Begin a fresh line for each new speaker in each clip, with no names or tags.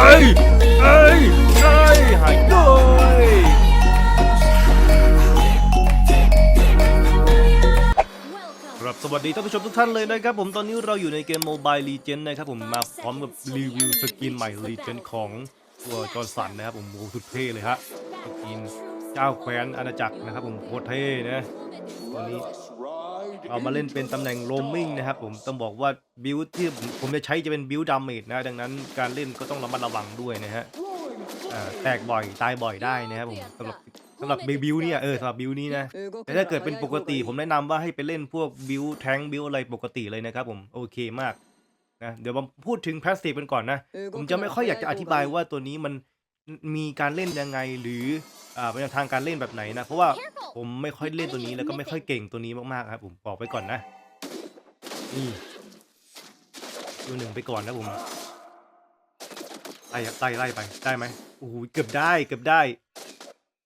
อ้ยเอ้ยเอ้ยหายด้วยครับสวัสดีท่านผู้ชมทุกท่านเลยนะครับผมตอนนี้เราอยู่ในเกม Mobile Legend นะครับผมมาพร้อมกับรีวิวสกินใหม่ Legend ของตัวจอร์สันนะครับผมโอ้โหสุดเท่เลยฮะสกิน จ้าแคว้นอาณาจักรนะครับผมโคตรเท่นะตัวนี้เรามาเล่นเป็นตำแหน่งโรมมิ่งนะครับผมต้องบอกว่าบิลที่ผมผมจะใช้จะเป็นบิลดาเมจนะดังนั้นการเล่นก็ต้องระมัดระวังด้วยนะฮะอ่าแตกบ่อยตายบ่อยได้นะครับผมสำหรับสำหรับบิลเนี่ยเออสำหรับบิลนี้นะแต่ถ้าเกิดเป็นปกติผมแนะนำว่าให้ไปเล่นพวกบิวแทงบิวอะไรปกติเลยนะครับผมโอเคมากนะเดี๋ยวมาพูดถึงพาสซีฟกันก่อนนะ ผมจะไม่ค่อยอยากจะอธิบายว่าตัวนี้มันมีการเล่นยังไงหรือ อ่าเป็นแนวทางการเล่นแบบไหนนะ เพราะว่าผมไม่ค่อยเล่นตัวนี้แล้วก็ไม่ค่อยเก่งตัวนี้มากๆครับผมบอกไปก่อนนะนี่ตัวหนึ่งไปก่อนนะผมไล่ไล่ไล่ไปได้ไหมโอ้โหเกือบได้เกือบได้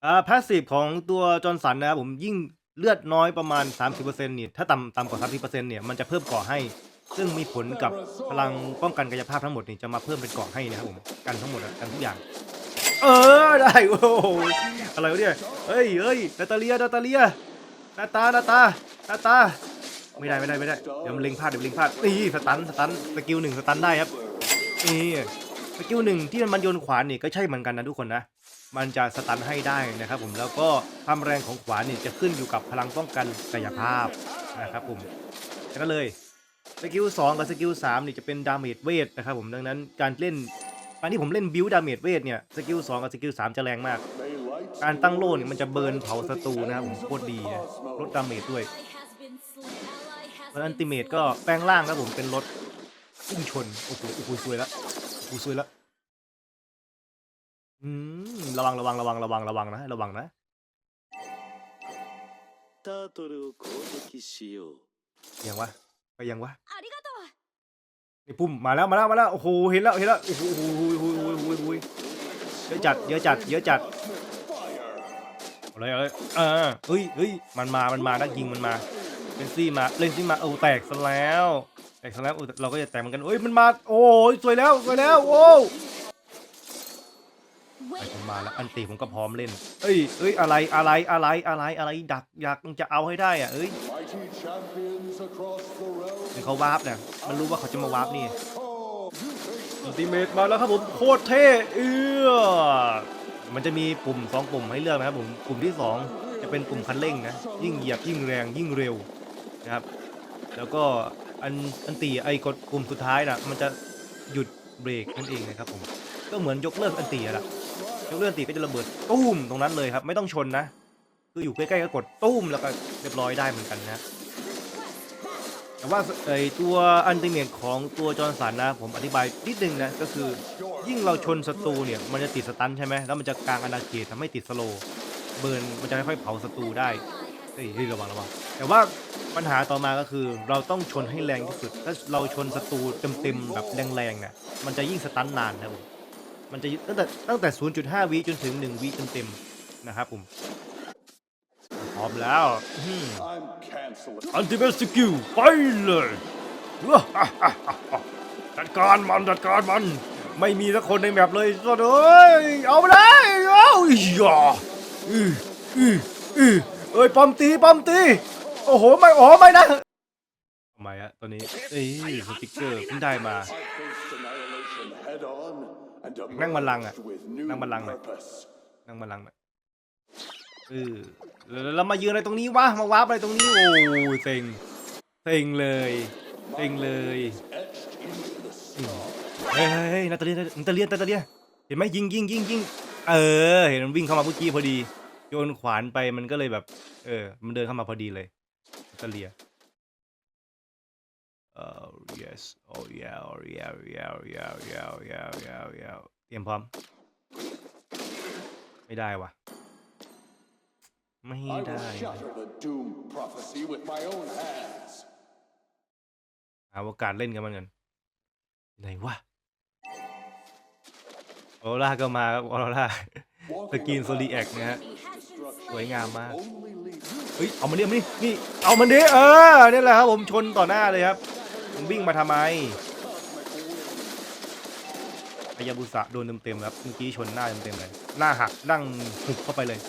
อ่าพาสซีฟของตัวจอร์นสันนะครับผมยิ่งเลือดน้อยประมาณ 30%เนี่ยถ้าต่ำต่ำกว่า 30%เนี่ยมันจะเพิ่มกาะให้ ซึ่งมีผลกับพลังป้องกันกายภาพทั้งหมดนี่จะมาเพิ่มเป็นกาะให้นะครับผมกันทั้งหมดกันทุกอย่าง เออได้โอ้โหอะไรวะเนี่ยเฮ้ยเฮ้ยนาตาเลียนาตาเลียนาตานาตานาตาไม่ได้ไม่ได้ไม่ได้เดี๋ยวมันเล็งพลาดเดี๋ยวมันเล็งพลาดนี่สตันสตันสกิลหนึ่งสตันได้ครับนี่สกิลหนึ่งที่มันโยนขวานนี่ก็ใช่เหมือนกันนะทุกคนนะมันจะสตันให้ได้นะครับผมแล้วก็ความแรงของขวานนี่จะขึ้นอยู่กับพลังป้องกันกายภาพนะครับผมแค่นั้นเลยสกิล2กับสกิล3นี่จะเป็นดาเมจเวทนะครับผมดังนั้นการเล่น การที่ผมเล่นบิวดาเมจเวทเนี่ยสกิล2กับสกิล3จะแรงมาก การตั้งโล่เนี่ยมันจะเบิร์นเผาศัตรูนะครับผมโคตรดีลดดาเมจด้วยแล้วอันติเมตก็แปลงร่างครับผมเป็นรถพุ่งชนโอ้โหโอ้โหซวยละโอ้โหซวยละอืมระวังระวังระวังระวังระวังนะระวังนะยังวะไปยังวะ นี่ปุ่มมาแล้วมาแล้วมาแล้วโอ้โหเห็นแล้วเห็นแล้วโอ้โหโอ้โหโอ้โหโอ้โหโอ้โหโอ้โหเยอะจัดเยอะจัดเยอะจัดเอาเลยเอาเลยเออเฮ้ยเฮ้ยมันมามันมานักยิงมันมาเลนซี่มาเลนซี่มาโอ้แตกซะแล้วแตกซะแล้วโอ้เราก็จะแตกเหมือนกันเอ้ยมันมาโอ้ยสวยแล้วสวยแล้วโอ้ไอ้ผมมาแล้วอันตีผมก็พร้อมเล่น เอ้ยเอ้ยอะไรอะไรอะไรอะไรอะไรดักอยากจะเอาให้ได้อะเอ้ย เขาวาร์ปเนี่ยมันรู้ว่าเขาจะมาวาร์ปนี่อัลติเมตมาแล้วครับผมโคตรเท่เอื้อมันจะมีปุ่มสองปุ่มให้เลือกนะครับผมปุ่มที่สองจะเป็นปุ่มคันเร่งนะยิ่งเหยียบยิ่งแรงยิ่งเร็วนะครับ แล้วก็อันอันตีไอ้กดปุ่มสุดท้ายนะมันจะหยุดเบรกนั่นเองนะครับผมก็เหมือนยกเลิกอันตีอะล่ะยกเลิกอันตีก็จะระเบิดตุ้มตรงนั้นเลยครับ ไม่ต้องชนนะ คืออยู่ใกล้ๆก็กดตุ้มแล้วก็เรียบร้อยได้เหมือนกันนะ แต่ว่าไอตัวอันติเมตของตัวจอร์นสันนะ ผมอธิบายนิดนึงนะ ก็คือยิ่งเราชนศัตรูเนี่ย มันจะติดสตันใช่ไหมแล้วมันจะกลางอาณาเขตทำให้ติดสโลเบิร์นมันจะค่อยเผาศัตรูได้เฮ้ยเฮ้ยระวังระวังแต่ว่าปัญหาต่อมาก็คือเราต้องชนให้แรงที่สุด ถ้าเราชนศัตรูเต็มๆแบบแรงๆเนี่ยมันจะยิ่งสตันนานนะผมมันจะตั้งแต่ตั้งแต่ 0.5 วิจนถึง 1 วิเต็มๆนะครับผม อมแล้วอืม
I'm canceling.
อันติเมสกิลไปเลยว้าฮ่าฮ่าฮ่าฮ่าจัดการมันจัดการมัน ไม่มีสักคนในแมปเลยสดเอ้ยเอาไปได้เอาอีหยาอืออืออือเอ้ยปอมตีปอมตีโอ้โหไม่โอ้ไม่นะทำไมอะตอนนี้เอ้ยสติกเกอร์เพิ่งได้มา
I faced annihilation head on and
นั่งบัลลังก์อะ
emerged with new
นั่งบัลลังก์หน่อย
purpose.
นั่งบัลลังก์หน่อยเออ แล้วมายืนอะไรตรงนี้วะ มาวาร์ปอะไรตรงนี้ โอ้ยเซ็งเซ็งเลยเซ็งเลยเฮ้ยนาตาเลียนาตาเลียนาตาเลียเห็นไหมยิงยิงยิงยิงเออ เห็นมันวิ่งเข้ามาเมื่อกี้พอดี โยนขวานไปมันก็เลยแบบ เออ มันเดินเข้ามาพอดีเลยนาตาเลียเออ yes oh yeah oh yeah yeah yeah yeah yeah yeah yeah เตรียมพร้อม ไม่ได้วะ ไม่
I
ได้
will shatter the doom prophecy with my own hands.
หาโอกาสเล่นกันมันกันไหนวะออร่าก็มาครับออร่าสกินโซลีแอคนะฮะสวยงามมาก
Only lead
เฮ้ยเอามันดิเอามันดินี่ เอามันดิเออนี่แหละครับผมชนต่อหน้าเลยครับมึงวิ่งมาทำไมอายาบุสะโดนเต็มๆครับเมื่อกี้ชนหน้าเต็มๆเลยหน้าหักนั่งหุบเข้าไปเลย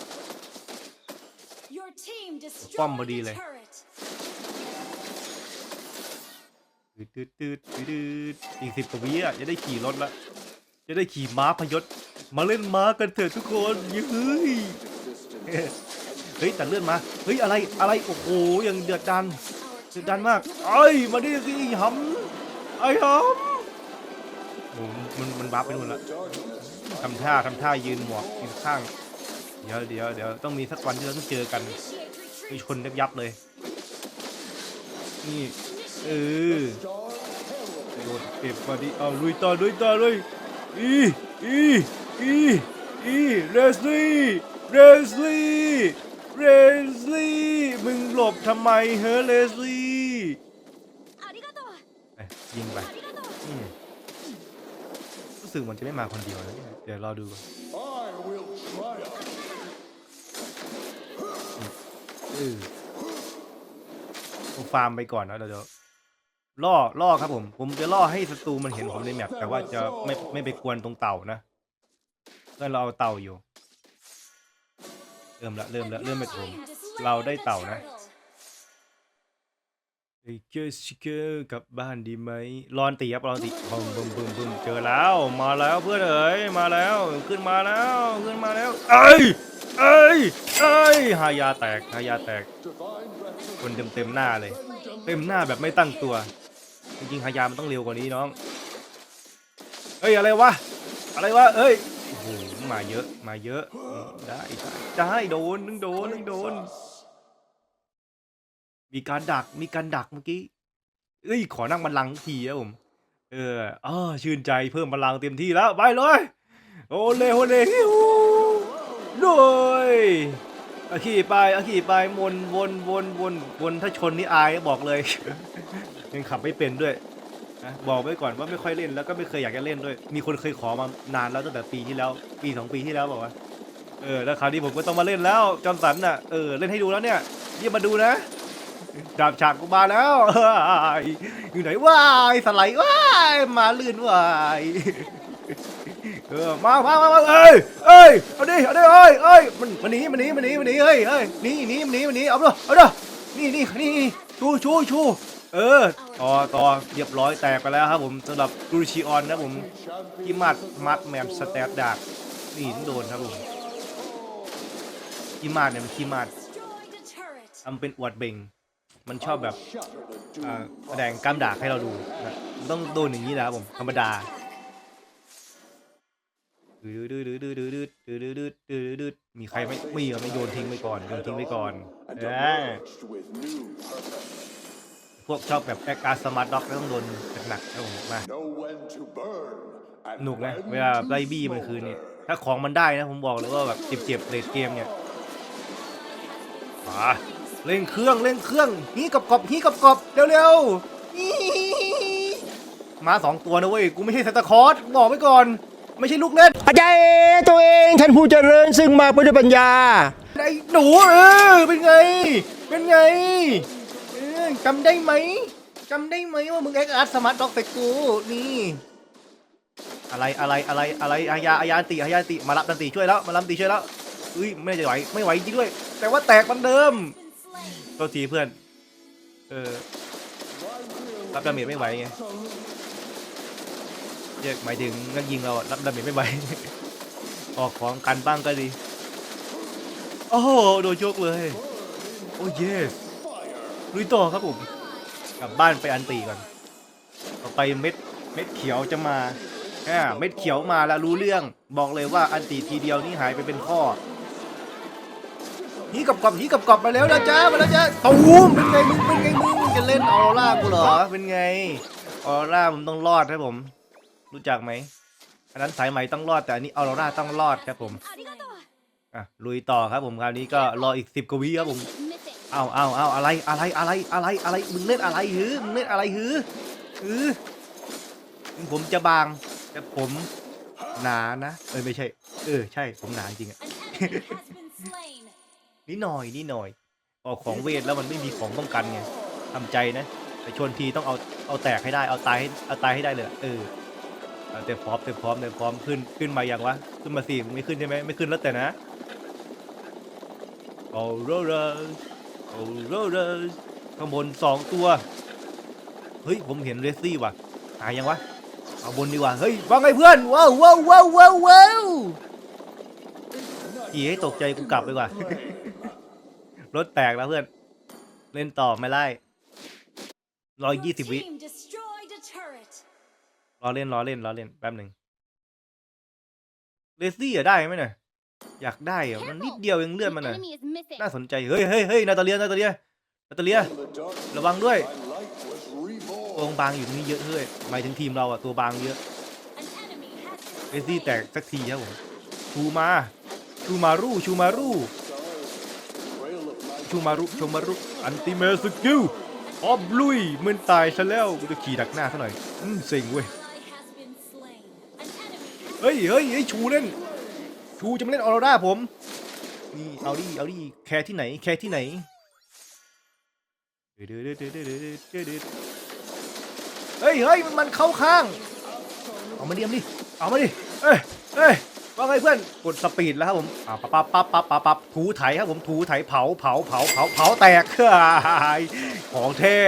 ป้อมพอดีเลย
ตืดตืดตืดตืดอีกสิบกว่าวิอะจะได้ขี่รถละจะได้ขี่ม้าพยศมาเล่นม้ากันเถอะทุกคนเฮ้ยเฮ้ยแต่เลื่อนมาเฮ้ยอะไรอะไรโอ้โหยังเดือดดันเดือดดันมากไอ้ยมาดิสิหำไอ้หำโอ้มันมันบัฟไปนู่นละทำท่าทำท่ายืนหมวกยืนข้างเดี๋ยวเดี๋ยวเดี๋ยวต้องมีสักวันที่เราต้องเจอกัน มีชนยับยับเลย นี่ เออโดดเก็บมาดิเอาลุยต่อลุยต่อเลยอีอีอีอีเรสลี่เรสลี่เรสลี่มึงหลบทำไมเฮ้เรสลี่ยิงไปอืมรู้สึกมันจะไม่มาคนเดียวนะเลยเดี๋ยวรอดูก่อน เออผมฟาร์มไปก่อนนะเดี๋ยวเดี๋ยวล่อล่อครับผม ผมจะล่อให้ศัตรูมันเห็นผมในแมปแต่ว่าจะไม่ไม่ไปกวนตรงเต่านะเพื่อนเราเอาเต่าอยู่ เริ่มละเริ่มละเริ่มไปโถมเราได้เต่านะเฮ้ยเจสซิเกอร์กลับบ้านดีไหมรอนตีครับรอนตีบึมบึมบึมบึมเจอแล้ว มาแล้วเพื่อนเอ๋ยมาแล้ว ขึ้นมาแล้ว ขึ้นมาแล้ว เอ้ย เอ้ย เอ้ยฮายาแตกฮายาแตก คนเต็มเต็มหน้าเลย เต็มหน้าแบบไม่ตั้งตัว จริงๆฮายามันต้องเร็วกว่านี้น้องเฮ้ย อะไรวะ อะไรวะ เอ้ยโอ้โหมาเยอะ มาเยอะได้ได้ได้โดนนึงโดนนึงโดน มีการดัก มีการดักเมื่อกี้ เอ้ย ขอนั่งบันลังทีครับผม เอออ๋อชื่นใจเพิ่มพลังเต็มที่แล้ว ไปเลย โอเลโอเลฮิว ด้วยอาขี่ไปอาขี่ไปวนวนวนวนวนถ้าชนนี่อายบอกเลย ยังขับไม่เป็นด้วยนะบอกไว้ก่อนว่าไม่ค่อยเล่นแล้วก็ไม่เคยอยากจะเล่นด้วย มีคนเคยขอมานานแล้วตั้งแต่ปีที่แล้ว ปีสองปีที่แล้วบอกว่าเออแล้วคราวนี้ผมก็ต้องมาเล่นแล้วจอมสันน่ะเออเล่นให้ดูแล้วเนี่ยยี่มาดูนะ ดาบฉากกูมาแล้วอยู่ไหนวายสไลด์วายมาลื่นวายเออมามามามาเอ้ยเอ้ยเอาดิเอาดิเอ้ยเอ้ยมันมันหนีมันหนีมันหนีมันหนีเฮ้ยเฮ้ยหนีหนีมันหนีมันหนีเอาด้วยเอาด้วยนี่นี่นี่ชูชูชูเออต่อต่อเรียบร้อยแตกไปแล้วครับผมสำหรับกรูชิออนนะผมที่มัดมัดแมมสแตทดาบนี่โดนครับผมขี้มาดเนี่ยมันขี้มาดทำเป็นอวดเบ่ง มันชอบแบบแสดงกล้ามดากให้เราดูนต้องโดนอย่างนี้นะครับผมธรรมดาดมีใครไม่มีก็ไม่โยนทิ้งไปก่อนโยนทิ้งไปก่อนพวกชอบแบบแอคอาร์สมาร์ทด็อกต้องโดนหนักๆนะผมมา
ห
นุกนะเวลาไล่บี้มันคืนเนี่ยถ้าของมันได้นะผมบอกเลยว่าแบบเจ็บๆเลดเกมเนี่ยมา เร่งเครื่องเร่งเครื่องฮีกับกบฮีกับกบเร็วๆฮีมาสองตัวนะเว้ยกูไม่ใช่ซานตาคลอสบอกไว้ก่อน ไม่ใช่ลูกเล่น
อาจารย์ตัวเองท่านผู้เจริญซึ่งมาด้วยปัญญา
ไอ้หนูเออเป็นไง เป็นไงเออจำได้ไหมจำได้ไหมว่ามึงแอคอาร์ตสมาร์ทด็อกใส่กูนี่อะไรอะไรอะไรอะไรอายาอายาอันติอายาอันติมารับอันติช่วยแล้วมารับอันติช่วยแล้วอุ้ยไม่จะไหวไม่ไหวจริงด้วย แต่ว่าแตกเหมันเดิม โทษทีเพื่อน เออ รับดาเมจไม่ไหวไงเรียกหมายถึงนักยิงเรารับดาเมจไม่ไหว ออกของกันบ้างก็ดี โอ้โห โดนยกเลย โอ้เยสลุยต่อครับผม กลับบ้านไปอันตีก่อน ต่อไปเม็ดเม็ดเขียวจะมาอ่าเม็ดเขียวมาแล้วรู้เรื่อง บอกเลยว่าอันตีทีเดียวนี่หายไปเป็นข้อ ฮีกับกอบฮีกับกอบมาแล้วนะจ๊ะมาแล้วจ้ะตูมเป็นไงมึงเป็นไงมึงมึงจะเล่นออร่ากูเหรอเป็นไงออร่ามันต้องรอดครับผม รู้จักไหมอันนั้นสายไหมต้องรอดแต่อันนี้ออร่าต้องรอดครับผมอะลุยต่อครับผมคราวนี้ก็รออีกสิบกว่าวิครับผมเอาเอาเอาอะไรอะไรอะไรอะไรอะไรมึงเล่นอะไรหือมึงเล่นอะไรหือหือถึงผมจะบางแต่ผมหนานะเออไม่ใช่ เออใช่ผมหนาจริงอะ นิดหน่อยนิดหน่อย ออกของเวทแล้วมันไม่มีของป้องกันไงทำใจนะ แต่ชวนทีต้องเอาเอาแตกให้ได้เอาตายให้เอาตายให้ได้เลยเออเต็มพร้อมเต็มพร้อมเต็มพร้อมขึ้นขึ้นมาอยังวะขึ้นมาสิไม่ขึ้นใช่ไหมไม่ขึ้นแล้วแต่นะโอ้โรเรอร์โอ้โรเรอร์ข้างบนสองตัวเฮ้ยผมเห็นเรซซี่ว่ะหายยังวะเอาบนดีกว่าเฮ้ยว่าไงเพื่อนว้าวว้าวว้าวว้าวขี่ให้ตกใจกูกลับไปกว่า รถแตกแล้วเพื่อน เล่นต่อไม่ไล่ร้อยยี่สิบวิ
Team destroyed a turret.
รอเล่นรอเล่นรอเล่นแป๊บหนึ่งเลซี่อะได้ไหมเนี่ยอยากได้อะมันนิดเดียวเองเลื่อนมัน
The
อะ
enemy is missing.
น่าสนใจ เฮ้ยเฮ้ยเฮ้ยนาตาเลียนาตาเลียนาตาเลีย
In the darkness,
ระวังด้วย
my light was
ตัว
reborn.
บางอยู่ตรงนี้เยอะเฮ้ยหมายถึงทีมเราอะตัวบางเยอะ
An enemy has
เล
been
ซี่แตก
slain.
สักทีครับผมชูมาชูมารูชูมารู
Trail of my
ชูมารุชูมารุ อันติเมสกิลออบลุยมันตายซะแล้วกูจะขี่ดักหน้าซะหน่อยอืมเซ็งเว้ยเฮ้ยเฮ้ยเฮ้ยชูเล่น ชูจะมาเล่นออโรราผม นี่เอาดิเอาดิแคร์ที่ไหน แคร์ที่ไหนเฮ้ยเฮ้ยมันเข้าข้าง เอามาดิเอามาดิเอามาดิเอ้ยเอ้ย เพื่อนกดสปีดแล้วครับผมปั๊บปั๊บปั๊บปั๊บปั๊บปั๊บถูไถครับผมถูไถเผาเผาเผาเผาเผาแตกของเท่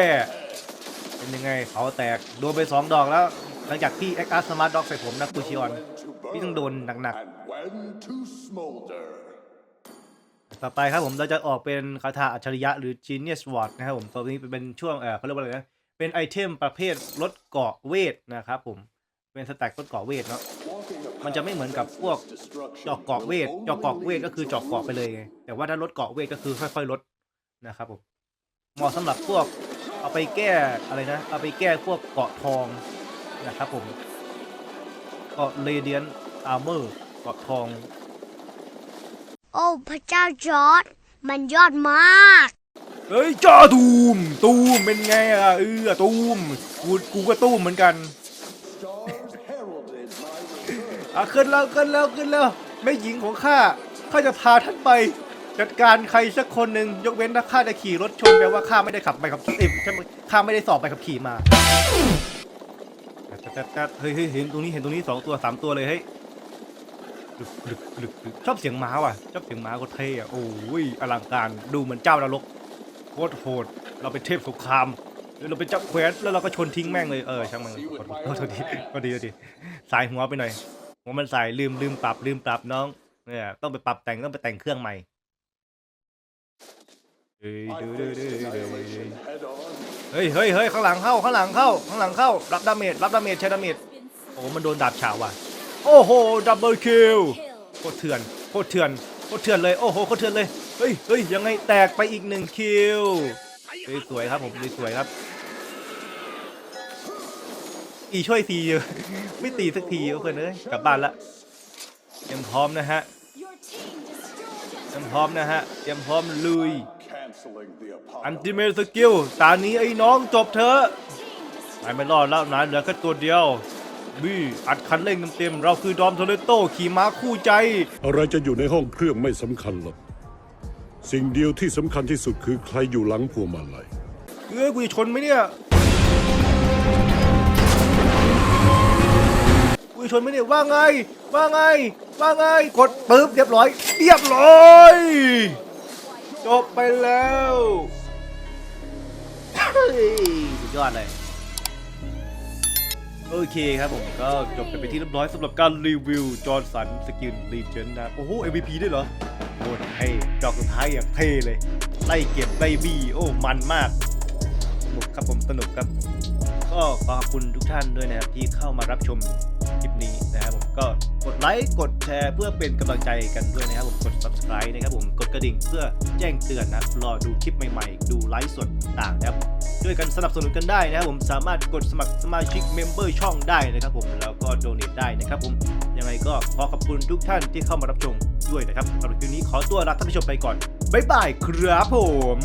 เป็นยังไงเผาแตกโดนไปสองดอกแล้ว หลังจากที่เอ็กอาร์สมาร์ทด็อกใส่ผมนะคูชิออนพี่ต้องโดนหนักๆต่อไปครับผมเราจะออกเป็นคาถาอัจฉริยะหรือ Genius Ward นะครับผมตัวนี้เป็นช่วงเออเขาเรียกว่าอะไรนะเป็นไอเทมประเภทลดเกาะเวทนะครับผมเป็นสแต็กลดเกาะเวทเนาะ มันจะไม่เหมือนกับพวก
path of destruction
เจาะเกราะเวท
will
เจาะเกราะ
only
เวทก็คือเจาะเกราะไปเลยไงแต่ว่าถ้าลดเกราะเวทก็คือค่อย ๆ ลดนะครับผมเหมาะสำหรับพวกเอาไปแก้อะไรนะ เอาไปแก้พวกเกราะทองนะครับผมเกราะ Radiant Armor เกราะทอง
โอ้พระเจ้าจอร์ดมันยอดมาก
เฮ้ยจ้าตูมตูมเป็นไงอะเออตูมกูกูก็ตูมเหมือนกัน อะขึ้นแล้วขึ้นแล้วขึ้นแล้วแม่หญิงของข้าข้าจะพาท่านไป จัดการใครสักคนหนึ่งยกเว้นถ้าข้าจะขี่รถชนแปลว่าข้าไม่ได้ขับใบขับขี่ใช่ไหมข้าไม่ได้สอบใบขับขี่มาแต๊ดแต๊ดเฮ้ยเฮ้ยเห็นตรงนี้เห็นตรงนี้สองตัวสามตัวเลยเฮ้ยชอบเสียงม้าว่ะชอบเสียงม้าก็เท่อะโอ้ยอลังการดูเหมือนเจ้านรกโคตรโหด เราเป็นเทพสงครามเราเป็นเจ้าแคว้นแล้วเราก็ชนทิ้งแม่งเลยเออช่างมันขอโทษขอโทษทีขอดีขอดีสายหัวไปหน่อย หัวมันสายลืมลืมปรับลืมปรับน้อง เนี่ย ต้องไปปรับแต่งต้องไปแต่งเครื่องใหม่เฮ้ย
I
ดูดูดู
faced
ดูดู
annihilation head on.
เฮ้ยเฮ้ยเฮ้ยข้างหลังเข้าข้างหลังเข้าข้างหลังเข้า รับดาเมจรับดาเมจใช้ดาเมจ
been
โอ้
slain.
มันโดนดาบฉาวว่ะ โอ้โหดับเบิลคิล
Kill.
โคตรเถื่อนโคตรเถื่อนโคตรเถื่อนเลยโอ้โหโคตรเถื่อนเลยเฮ้ยเฮ้ยยังไงแตกไปอีกหนึ่งคิวเฮ้ยสวยครับผมสวยครับ อีช่วยทีไม่ตีสักทีเพื่อนเอ้ยกลับบ้านละเตรียมพร้อมนะฮะ
Your team destroyed
เตรี
a
ยมพร้อมนะฮะเตรียมพร้อมลุย
Canceling the
อัน
apocalypse.
ติเมสกิลตานี้ไอ้น้องจบเถอะ
team destroyed.
นายไม่รอดแล้วนะเหลือแค่ตัวเดียวบี้อัดคันเร่งเต็มๆเราคือดอมโทเลโตขี่ม้าคู่ใจ
อะไรจะอยู่ในห้องเครื่องไม่สำคัญหรอกสิ่งเดียวที่สำคัญที่สุดคือใครอยู่หลังพวงมาลัย
เอ้ยกูจะชนไหมเนี่ย กูชนไมเนี่ยว่าไง ว่าไง ว่าไง กดปึ๊บเรียบร้อย เรียบร้อย จบไปแล้วเฮ้ยสุดยอดเลยโอเคครับผมก็จบไปที่เรียบร้อยสำหรับการรีวิวจอร์สันสกินรีเจนนะโอ้โห MVP ด้วยเหรอโอ้เท่ดอกสุดท้ายอย่างเท่เลย ไล่เก็บไล่บี้โอ้ มันมากสนุกครับผมสนุกครับ ก็ขอบคุณทุกท่านด้วยนะครับที่เข้ามารับชม คลิปนี้นะครับผมก็กดไลค์กดแชร์เพื่อเป็นกำลังใจกันด้วยนะครับผมกด subscribe นะครับผมกดกระดิ่งเพื่อแจ้งเตือนนะรอดูคลิปใหม่ๆ ดูไลฟ์สดต่างนะครับช่วยกันสนับสนุนกันได้นะครับผมสามารถกดสมัครสมาชิกเมมเบอร์ช่องได้นะครับผมแล้วก็โดเนทได้นะครับผมยังไงก็ขอขอบคุณทุกท่านที่เข้ามารับชมด้วยนะครับสำหรับคลิปนี้ขอตัวลาท่านผู้ชมไปก่อนบ๊ายบายครับผม